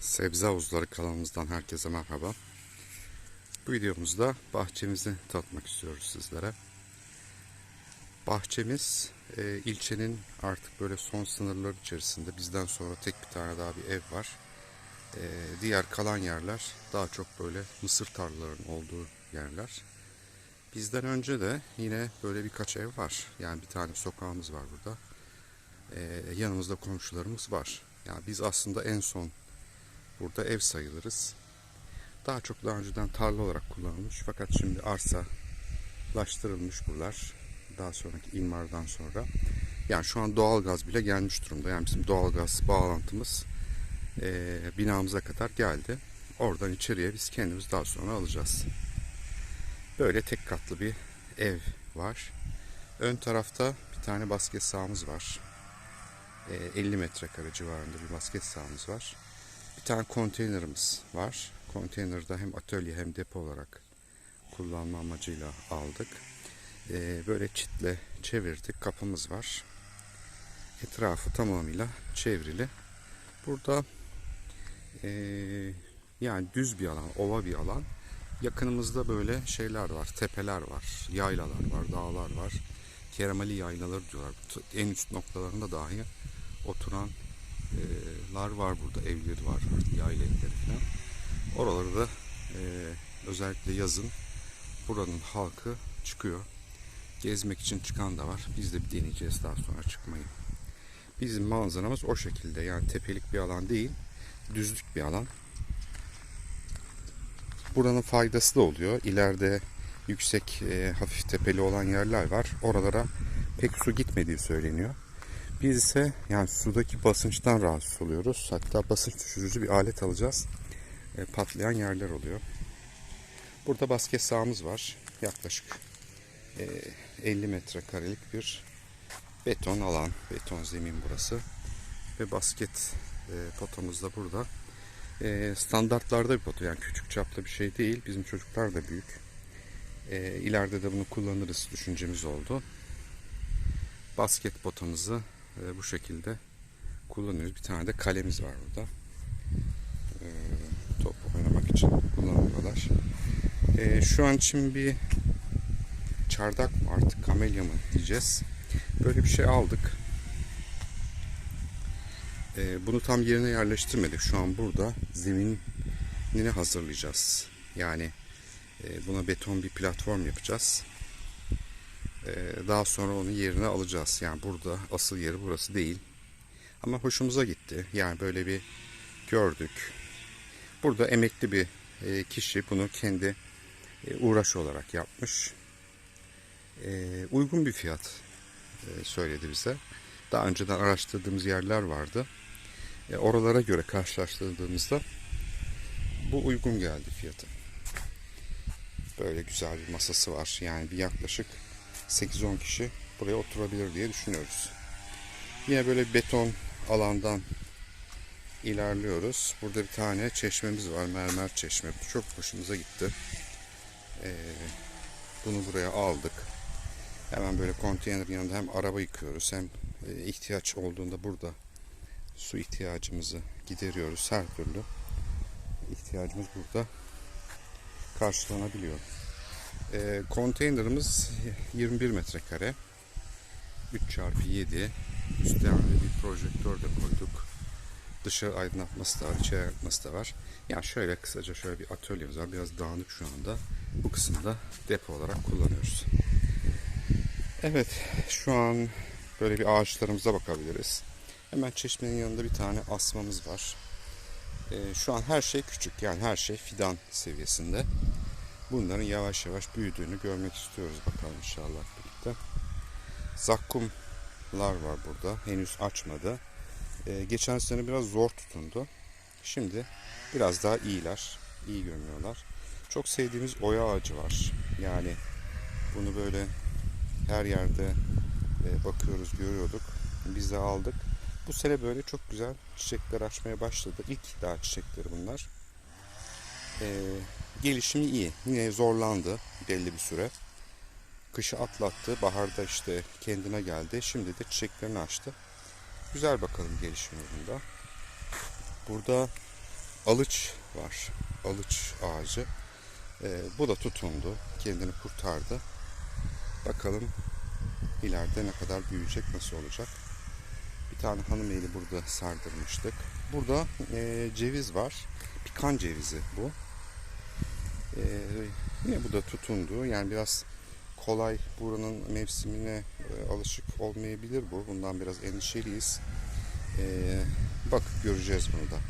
Sebze Havuzları kanalımızdan herkese merhaba. Bu videomuzda bahçemizi tanıtmak istiyoruz sizlere. Bahçemiz e, ilçenin artık böyle son sınırları içerisinde bizden sonra tek bir tane daha bir ev var. E, diğer kalan yerler daha çok böyle mısır tarlalarının olduğu yerler. Bizden önce de yine böyle birkaç ev var. Yani bir tane sokağımız var burada. E, yanımızda komşularımız var. Yani biz aslında en son burada ev sayılırız. Daha çok daha önceden tarla olarak kullanılmış fakat şimdi arsalaştırılmış buralar. Daha sonraki imardan sonra. Yani şu an doğalgaz bile gelmiş durumda. Yani bizim doğalgaz bağlantımız e, binamıza kadar geldi. Oradan içeriye biz kendimiz daha sonra alacağız. Böyle tek katlı bir ev var. Ön tarafta bir tane basket sahamız var. E, 50 metrekare civarında bir basket sahamız var. Bir tane konteynerimiz var. Konteynerde hem atölye hem depo olarak kullanma amacıyla aldık. Ee, böyle çitle çevirdik. Kapımız var. Etrafı tamamıyla çevrili. Burada ee, yani düz bir alan, ova bir alan. Yakınımızda böyle şeyler var, tepeler var, yaylalar var, dağlar var. Keremali yaylaları diyorlar. En üst noktalarında dahi oturan lar var burada evleri var yayla evleri falan. Oraları da e, özellikle yazın buranın halkı çıkıyor. Gezmek için çıkan da var. Biz de bir deneyeceğiz daha sonra çıkmayı. Bizim manzaramız o şekilde. Yani tepelik bir alan değil. Düzlük bir alan. Buranın faydası da oluyor. İleride yüksek e, hafif tepeli olan yerler var. Oralara pek su gitmediği söyleniyor. Biz ise yani sudaki basınçtan rahatsız oluyoruz. Hatta basınç düşürücü bir alet alacağız. E, patlayan yerler oluyor. Burada basket sahamız var. Yaklaşık e, 50 metrekarelik bir beton alan, beton zemin burası. Ve basket e, potamız da burada. E, standartlarda bir poto yani küçük çapta bir şey değil. Bizim çocuklar da büyük. E, ileride de bunu kullanırız düşüncemiz oldu. Basket potamızı e, bu şekilde kullanıyoruz. Bir tane de kalemiz var burada. E, top oynamak için kullanıyorlar. E, şu an için bir çardak mı artık kamelya mı diyeceğiz. Böyle bir şey aldık. E, bunu tam yerine yerleştirmedik. Şu an burada zeminini hazırlayacağız. Yani e, buna beton bir platform yapacağız. Ee, daha sonra onu yerine alacağız. Yani burada asıl yeri burası değil. Ama hoşumuza gitti. Yani böyle bir gördük. Burada emekli bir e, kişi bunu kendi e, uğraş olarak yapmış. E, uygun bir fiyat söyledi bize. Daha önceden araştırdığımız yerler vardı. Oralara göre karşılaştırdığımızda bu uygun geldi fiyatı. Böyle güzel bir masası var. Yani bir yaklaşık 8-10 kişi buraya oturabilir diye düşünüyoruz. Yine böyle beton alandan ilerliyoruz. Burada bir tane çeşmemiz var. Mermer çeşme. Bu çok hoşumuza gitti. Ee, bunu buraya aldık. Hemen böyle konteynerin yanında hem araba yıkıyoruz hem e, ihtiyaç olduğunda burada su ihtiyacımızı gideriyoruz. Her türlü ihtiyacımız burada karşılanabiliyor. E, konteynerımız 21 metrekare. 3 çarpı 7 üstte yani bir projektör de koyduk. Dışarı aydınlatması da var, içeri aydınlatması da var. Yani şöyle kısaca şöyle bir atölyemiz var. Biraz dağınık şu anda. Bu kısımda depo olarak kullanıyoruz. Evet, şu an böyle bir ağaçlarımıza bakabiliriz. Hemen çeşmenin yanında bir tane asmamız var. Ee, şu an her şey küçük. Yani her şey fidan seviyesinde bunların yavaş yavaş büyüdüğünü görmek istiyoruz bakalım inşallah birlikte. Zakkumlar var burada. Henüz açmadı. Ee, geçen sene biraz zor tutundu. Şimdi biraz daha iyiler. iyi görünüyorlar. Çok sevdiğimiz oya ağacı var. Yani bunu böyle her yerde e, bakıyoruz, görüyorduk. Biz de aldık. Bu sene böyle çok güzel çiçekler açmaya başladı. İlk daha çiçekleri bunlar. Ee, gelişimi iyi. Yine zorlandı belli bir süre. Kışı atlattı. Baharda işte kendine geldi. Şimdi de çiçeklerini açtı. Güzel bakalım gelişimi bunda. Burada alıç var. Alıç ağacı. Ee, bu da tutundu. Kendini kurtardı. Bakalım ileride ne kadar büyüyecek, nasıl olacak. Bir tane hanım eli burada sardırmıştık. Burada e, ceviz var. Pikan cevizi bu. E, bu da tutundu. Yani biraz kolay buranın mevsimine e, alışık olmayabilir bu. Bundan biraz endişeliyiz. E, bakıp göreceğiz bunu da.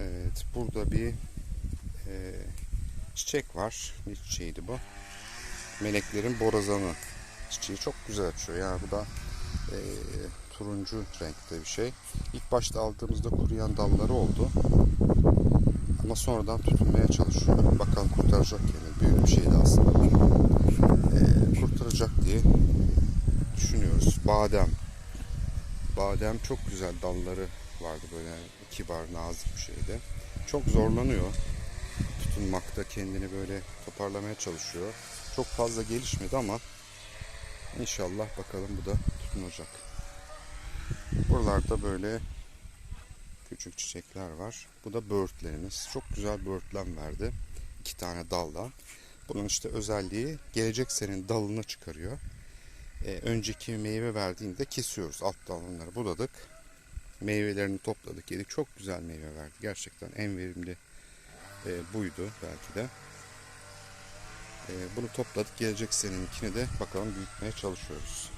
Evet, burada bir e, çiçek var. Ne çiçeğiydi bu? Meleklerin borazanı çiçeği çok güzel açıyor. Yani bu da e, turuncu renkte bir şey. İlk başta aldığımızda kuruyan dalları oldu. Ama sonradan tutunmaya çalışıyor. Bakalım kurtaracak yani. Büyük bir şeydi aslında. bu. E, kurtaracak diye düşünüyoruz. Badem. Badem çok güzel dalları vardı böyle kibar, nazik bir şeydi. Çok zorlanıyor tutunmakta kendini böyle toparlamaya çalışıyor. Çok fazla gelişmedi ama inşallah bakalım bu da tutunacak. Buralarda böyle küçük çiçekler var. Bu da böğürtlerimiz. Çok güzel böğürtlen verdi. İki tane dalla. Bunun işte özelliği gelecek senin dalını çıkarıyor. Ee, önceki meyve verdiğinde kesiyoruz. Alt dalları buladık. Meyvelerini topladık yedik. Çok güzel meyve verdi. Gerçekten en verimli e, buydu belki de. E, bunu topladık. Gelecek seneninkini de bakalım büyütmeye çalışıyoruz.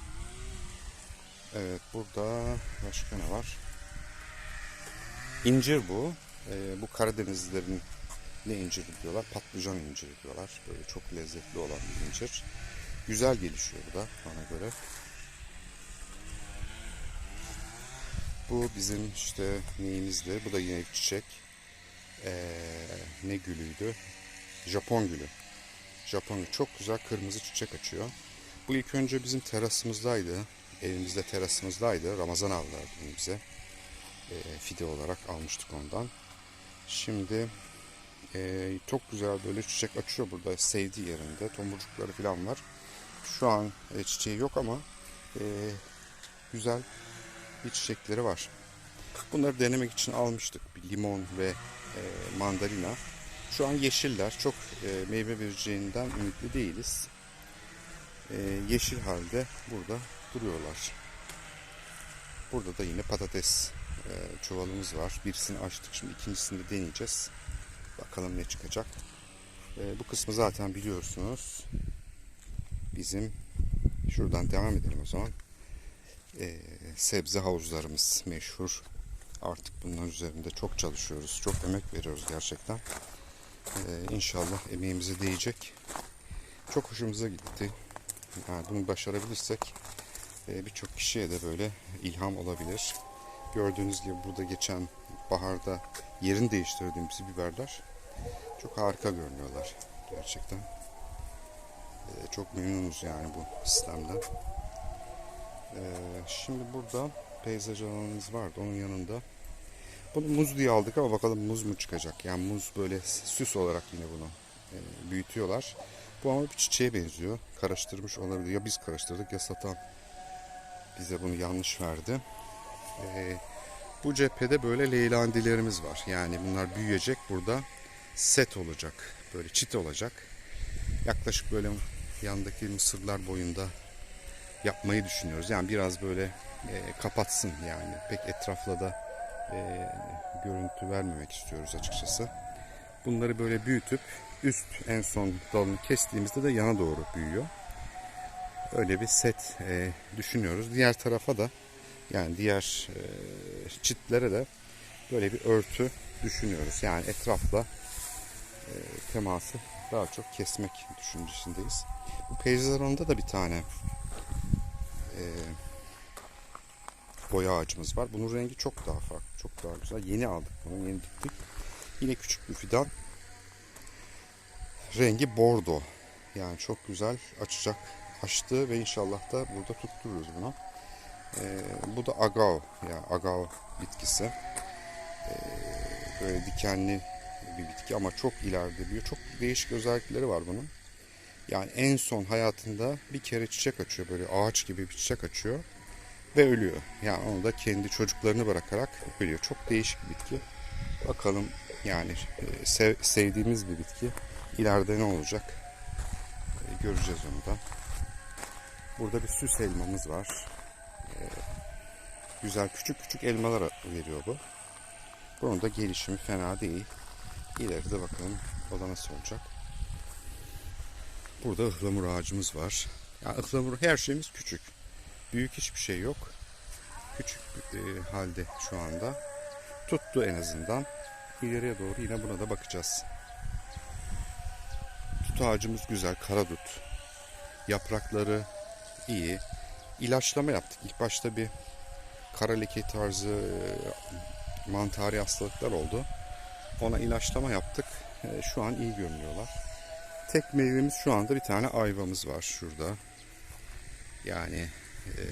Evet burada başka ne var? İncir bu. E, bu Karadenizlilerin ne inciri diyorlar? Patlıcan inciri diyorlar. Böyle çok lezzetli olan bir incir. Güzel gelişiyor bu da bana göre. Bu bizim işte neyimizdi? Bu da yine çiçek. Ee, ne gülüydü? Japon gülü. Japon gülü. Çok güzel kırmızı çiçek açıyor. Bu ilk önce bizim terasımızdaydı. Evimizde terasımızdaydı. Ramazan aldılar bize. Ee, fide olarak almıştık ondan. Şimdi e, çok güzel böyle çiçek açıyor burada sevdiği yerinde. Tomurcukları falan var. Şu an e, çiçeği yok ama e, güzel bir çiçekleri var. Bunları denemek için almıştık. Bir limon ve e, mandalina. Şu an yeşiller. Çok e, meyve vereceğinden ümitli değiliz. E, yeşil halde burada duruyorlar. Burada da yine patates e, çuvalımız var. Birisini açtık. Şimdi ikincisini de deneyeceğiz. Bakalım ne çıkacak. E, bu kısmı zaten biliyorsunuz. Bizim şuradan devam edelim o zaman. E, sebze havuzlarımız meşhur. Artık bunların üzerinde çok çalışıyoruz. Çok emek veriyoruz gerçekten. İnşallah emeğimize değecek. Çok hoşumuza gitti. Yani bunu başarabilirsek e, birçok kişiye de böyle ilham olabilir. Gördüğünüz gibi burada geçen baharda yerini değiştirdiğimiz biberler çok harika görünüyorlar gerçekten. Ee, çok memnunuz yani bu sistemden. Ee, şimdi burada peyzaj alanımız vardı onun yanında. Bunu muz diye aldık ama bakalım muz mu çıkacak. Yani muz böyle süs olarak yine bunu e, büyütüyorlar. Bu ama bir çiçeğe benziyor. Karıştırmış olabilir. Ya biz karıştırdık ya satan bize bunu yanlış verdi. E, bu cephede böyle leylandilerimiz var. Yani bunlar büyüyecek burada set olacak. Böyle çit olacak. Yaklaşık böyle yandaki mısırlar boyunda yapmayı düşünüyoruz. Yani biraz böyle e, kapatsın yani. Pek etrafla da e, görüntü vermemek istiyoruz açıkçası. Bunları böyle büyütüp üst en son dalını kestiğimizde de yana doğru büyüyor. Öyle bir set e, düşünüyoruz. Diğer tarafa da yani diğer e, çitlere de böyle bir örtü düşünüyoruz. Yani etrafla e, teması daha çok kesmek düşüncesindeyiz. Bu peyzaj alanında da bir tane e, boya ağacımız var. Bunun rengi çok daha farklı, çok daha güzel. Yeni aldık bunu, yeni diktik. Yine küçük bir fidan. Rengi bordo. Yani çok güzel açacak. Açtı ve inşallah da burada tuttururuz bunu. Ee, bu da agav, yani agav bitkisi. Ee, böyle dikenli bir bitki ama çok ileride büyüyor. Çok değişik özellikleri var bunun. Yani en son hayatında bir kere çiçek açıyor. Böyle ağaç gibi bir çiçek açıyor ve ölüyor. Yani onu da kendi çocuklarını bırakarak ölüyor. Çok değişik bir bitki. Bakalım yani e, sev- sevdiğimiz bir bitki. İleride ne olacak? E, göreceğiz onu da. Burada bir süs elmamız var. Güzel küçük küçük elmalar veriyor bu. Bunun da gelişimi fena değil. İleride bakalım o da nasıl olacak. Burada ıhlamur ağacımız var. Yani ıhlamur her şeyimiz küçük. Büyük hiçbir şey yok. Küçük e, halde şu anda. Tuttu en azından. İleriye doğru yine buna da bakacağız. Tut ağacımız güzel, karadut. Yaprakları iyi. İlaçlama yaptık. İlk başta bir kara leke tarzı e, mantari hastalıklar oldu. Ona ilaçlama yaptık. E, Şu an iyi görünüyorlar. Tek meyvemiz şu anda bir tane ayvamız var şurada. Yani e,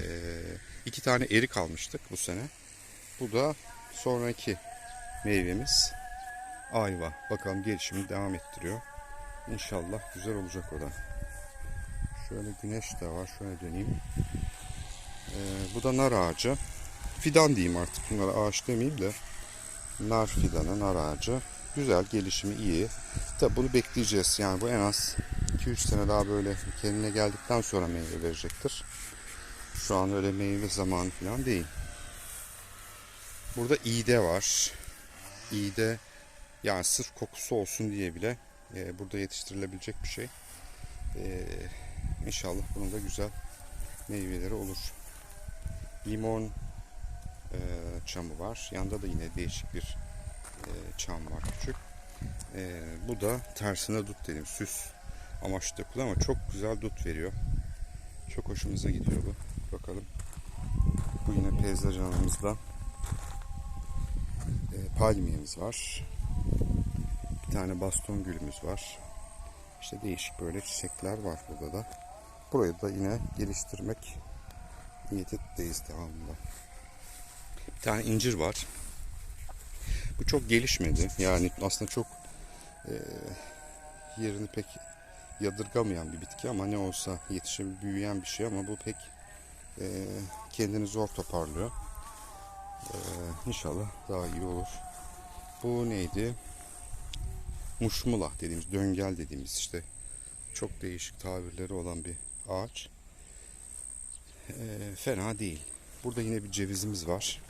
iki tane erik almıştık bu sene. Bu da sonraki meyvemiz ayva. Bakalım gelişimi devam ettiriyor. İnşallah güzel olacak o da. Şöyle güneş de var. Şöyle döneyim. E, bu da nar ağacı. Fidan diyeyim artık. Bunlara ağaç demeyeyim de. Nar fidanı, nar ağacı. Güzel, gelişimi iyi. Tabi bunu bekleyeceğiz. Yani bu en az 2-3 sene daha böyle kendine geldikten sonra meyve verecektir. Şu an öyle meyve zamanı falan değil. Burada iğde var. İğde yani sırf kokusu olsun diye bile e, burada yetiştirilebilecek bir şey. E, inşallah bunun da güzel meyveleri olur. Limon e, çamı var. Yanda da yine değişik bir e, çam var küçük. E, bu da tersine dut dedim. Süs amaçlı yapılıyor ama çok güzel dut veriyor. Çok hoşumuza gidiyor bu. Bakalım. Bu yine peyzajımızda e, palmiyemiz var. Bir tane baston gülümüz var. İşte değişik böyle çiçekler var burada da. Burayı da yine geliştirmek niyetindeyiz devamında. Bir tane incir var. Bu çok gelişmedi. Yani aslında çok e, yerini pek yadırgamayan bir bitki ama ne olsa yetişebilir, büyüyen bir şey ama bu pek e, kendini zor toparlıyor. E, inşallah daha iyi olur. Bu neydi? Muşmula dediğimiz, döngel dediğimiz işte çok değişik tabirleri olan bir ağaç. E, fena değil. Burada yine bir cevizimiz var.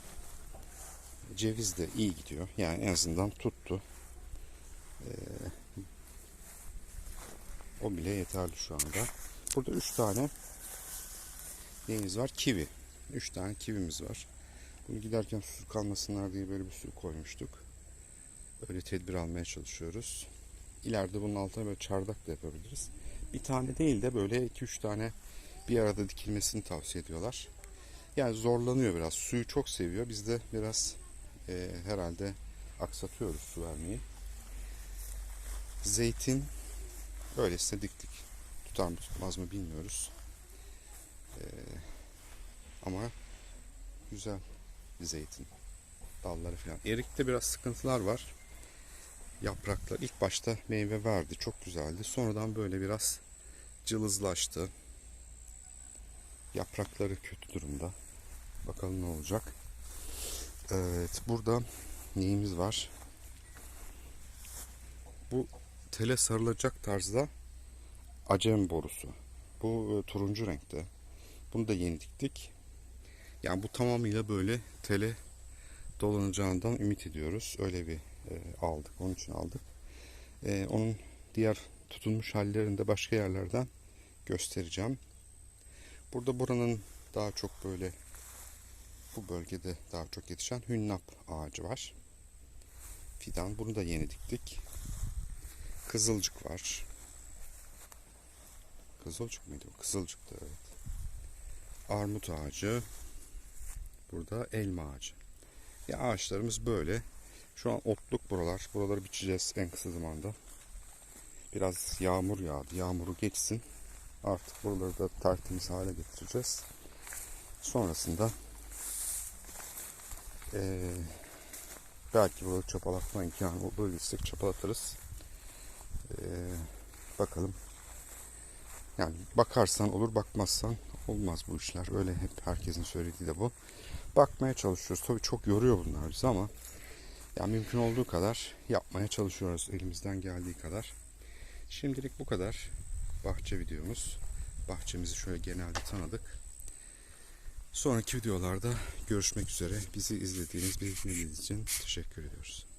Ceviz de iyi gidiyor. Yani en azından tuttu. Ee, o bile yeterli şu anda. Burada üç tane neyimiz var? Kivi. Üç tane kivimiz var. Bunu giderken susuz kalmasınlar diye böyle bir sürü koymuştuk. Öyle tedbir almaya çalışıyoruz. İleride bunun altına böyle çardak da yapabiliriz. Bir tane değil de böyle iki üç tane bir arada dikilmesini tavsiye ediyorlar. Yani zorlanıyor biraz. Suyu çok seviyor. Biz de biraz e, herhalde aksatıyoruz su vermeyi. Zeytin öylesine diktik. Tutar mı tutmaz mı bilmiyoruz. E, ama güzel bir zeytin. Dalları falan. Erikte biraz sıkıntılar var. Yapraklar ilk başta meyve verdi. Çok güzeldi. Sonradan böyle biraz cılızlaştı. Yaprakları kötü durumda. Bakalım ne olacak. Evet burada neyimiz var? Bu tele sarılacak tarzda acem borusu. Bu e, turuncu renkte. Bunu da yeni diktik. Yani bu tamamıyla böyle tele dolanacağından ümit ediyoruz. Öyle bir e, aldık. Onun için aldık. E, onun diğer tutulmuş hallerini de başka yerlerden göstereceğim. Burada buranın daha çok böyle bu bölgede daha çok yetişen hünnap ağacı var. Fidan. Bunu da yeni diktik. Kızılcık var. Kızılcık mıydı o? Kızılcıktı evet. Armut ağacı. Burada elma ağacı. Ya ağaçlarımız böyle. Şu an otluk buralar. Buraları biçeceğiz en kısa zamanda. Biraz yağmur yağdı. Yağmuru geçsin. Artık buraları da tertemiz hale getireceğiz. Sonrasında ee, belki böyle çapalatma imkanı bulabilirsek çapalatırız. Ee, bakalım. Yani bakarsan olur, bakmazsan olmaz bu işler. Öyle hep herkesin söylediği de bu. Bakmaya çalışıyoruz. Tabii çok yoruyor bunlar bizi ama Yani mümkün olduğu kadar yapmaya çalışıyoruz elimizden geldiği kadar. Şimdilik bu kadar bahçe videomuz. Bahçemizi şöyle genelde tanıdık. Sonraki videolarda görüşmek üzere. Bizi izlediğiniz, bizi dinlediğiniz için teşekkür ediyoruz.